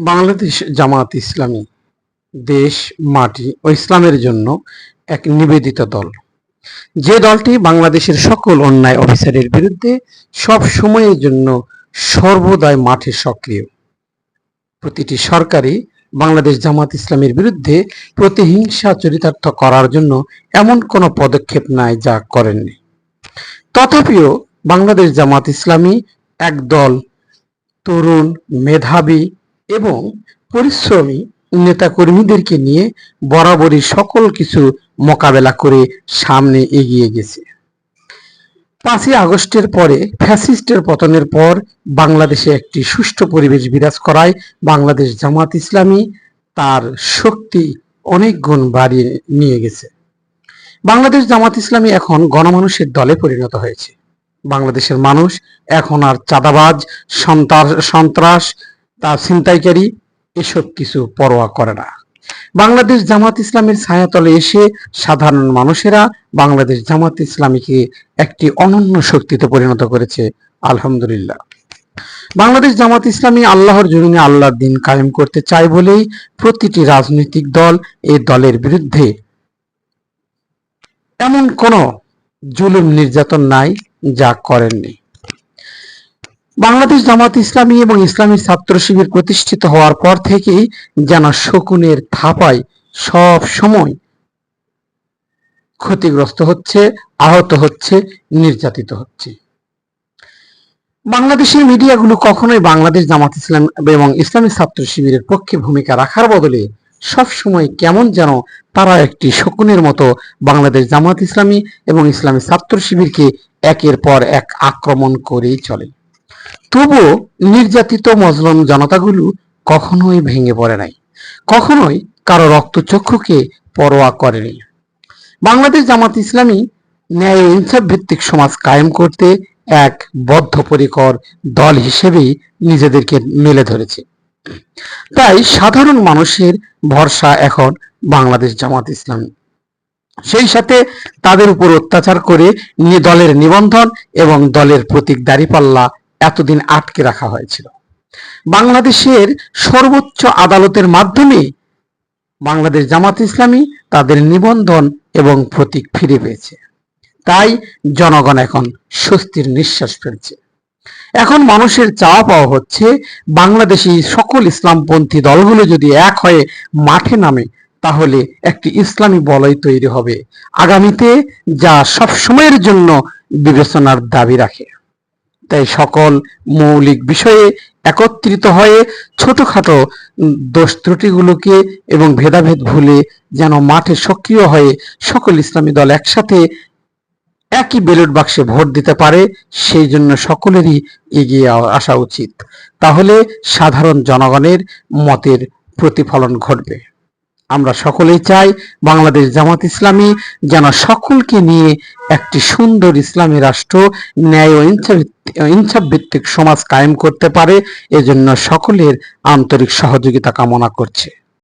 বাংলাদেশ জামাত ইসলামী দেশ, মাটি ও ইসলামের জন্য এক নিবেদিত দল। যে দলটি বাংলাদেশের সকল অন্যায় অফিসারের বিরুদ্ধে সব সময়ের জন্য সর্বদাই মাঠে সক্রিয়। প্রতিটি সরকারই বাংলাদেশ জামাত ইসলামের বিরুদ্ধে প্রতিহিংসা চরিতার্থ করার জন্য এমন কোনো পদক্ষেপ নাই যা করেননি। তথাপিও বাংলাদেশ জামাত ইসলামী একদল তরুণ, মেধাবী এবং পরিশ্রমী নেতাকর্মীদেরকে নিয়ে বরাবরই সকল কিছু মোকাবেলা করে সামনে এগিয়ে গেছে। পাঁচই আগস্টের পরে ফ্যাসিস্টের পতনের পর বাংলাদেশে একটি সুষ্ঠু পরিবেশ বিরাজ করায় বাংলাদেশ জামাত ইসলামী তার শক্তি অনেক গুণ বাড়িয়ে নিয়ে গেছে। বাংলাদেশ জামাত ইসলামী এখন গণমানুষের দলে পরিণত হয়েছে। বাংলাদেশের মানুষ এখন আর চাঁদাবাজ, সন্ত্রাস সন্ত্রাস তা ছিনতাইকারী এসব কিছু পরোয়া করে না। বাংলাদেশ জামাত ইসলামের ছায়াতলে এসে সাধারণ মানুষেরা বাংলাদেশ জামাত ইসলামীকে একটি অনন্য শক্তিতে পরিণত করেছে, আলহামদুলিল্লাহ। বাংলাদেশ জামাত ইসলামী আল্লাহর জমিনে আল্লাহর দিন কায়েম করতে চায় বলেই প্রতিটি রাজনৈতিক দল এই দলের বিরুদ্ধে এমন কোন জুলুম নির্যাতন নাই, যা করেননি। বাংলাদেশ জামাত ইসলামী এবং ইসলামী ছাত্র শিবির প্রতিষ্ঠিত হওয়ার পর থেকেই যেন শকুনের থাপায় সব সময় ক্ষতিগ্রস্ত হচ্ছে, আহত হচ্ছে, নির্যাতিত হচ্ছে। বাংলাদেশের মিডিয়াগুলো কখনোই বাংলাদেশ জামাত ইসলাম এবং ইসলামী ছাত্র শিবিরের পক্ষে ভূমিকা রাখার বদলে সব সময় কেমন যেন তারা একটি শকুনের মতো বাংলাদেশ জামাত ইসলামী এবং ইসলামী ছাত্র শিবিরকে একের পর এক আক্রমণ করেই চলে। তবুও নির্যাতিত মজলুম জনতাগুলো কখনোই ভেঙে পড়ে নাই। কখনোই কারও রক্তচক্ষুকে পরোয়া করেনি। বাংলাদেশ জামাত ইসলামী ন্যায় ইনসাফ ভিত্তিক সমাজ কায়েম করতে এক বদ্ধপরিকর দল হিসেবেই নিজেদেরকে মেলে ধরেছে। তাই সাধারণ মানুষের ভরসা এখন বাংলাদেশ জামাত ইসলামী। সেই সাথে তাদের উপর অত্যাচার করে নি- দলের নিবন্ধন এবং দলের প্রতীক দাঁড়িপাল্লা এতদিন আটকে রাখা হয়েছিল। বাংলাদেশের সর্বোচ্চ আদালতের মাধ্যমে বাংলাদেশ জামাত ইসলামী তাদের নিবন্ধন এবং প্রতীক ফিরে পেয়েছে। তাই জনগণ এখন স্বস্তির নিঃশ্বাস ফেলছে। এখন মানুষের চাওয়া পাওয়া হচ্ছে, বাংলাদেশি সকল ইসলামপন্থী দলগুলো যদি এক হয়ে মাঠে নামে, তাহলে একটি ইসলামী বলয় তৈরি হবে। আগামীতে যা সব সময়ের জন্য বিবেচনার দাবি রাখে। তাই সকল মৌলিক বিষয়ে একত্রিত হয়ে ছোটখাটো দোষ ত্রুটিগুলোকে এবং ভেদাভেদ ভুলে যেন মাঠে সক্রিয় হয়ে সকল ইসলামী দল একসাথে একই ব্যালট বাক্সে ভোট দিতে পারে, সেই জন্য সকলেরই এগিয়ে আসা উচিত। তাহলে সাধারণ জনগণের মতের প্রতিফলন ঘটবে। আমরা সকলেই চাই বাংলাদেশ জামাত ইসলামী যেন সকলকে নিয়ে একটি সুন্দর ইসলামী রাষ্ট্র, ন্যায় ও ইনসাফ- ভিত্তিক সমাজ কায়েম করতে পারে। এজন্য সকলের আন্তরিক সহযোগিতা কামনা করছে।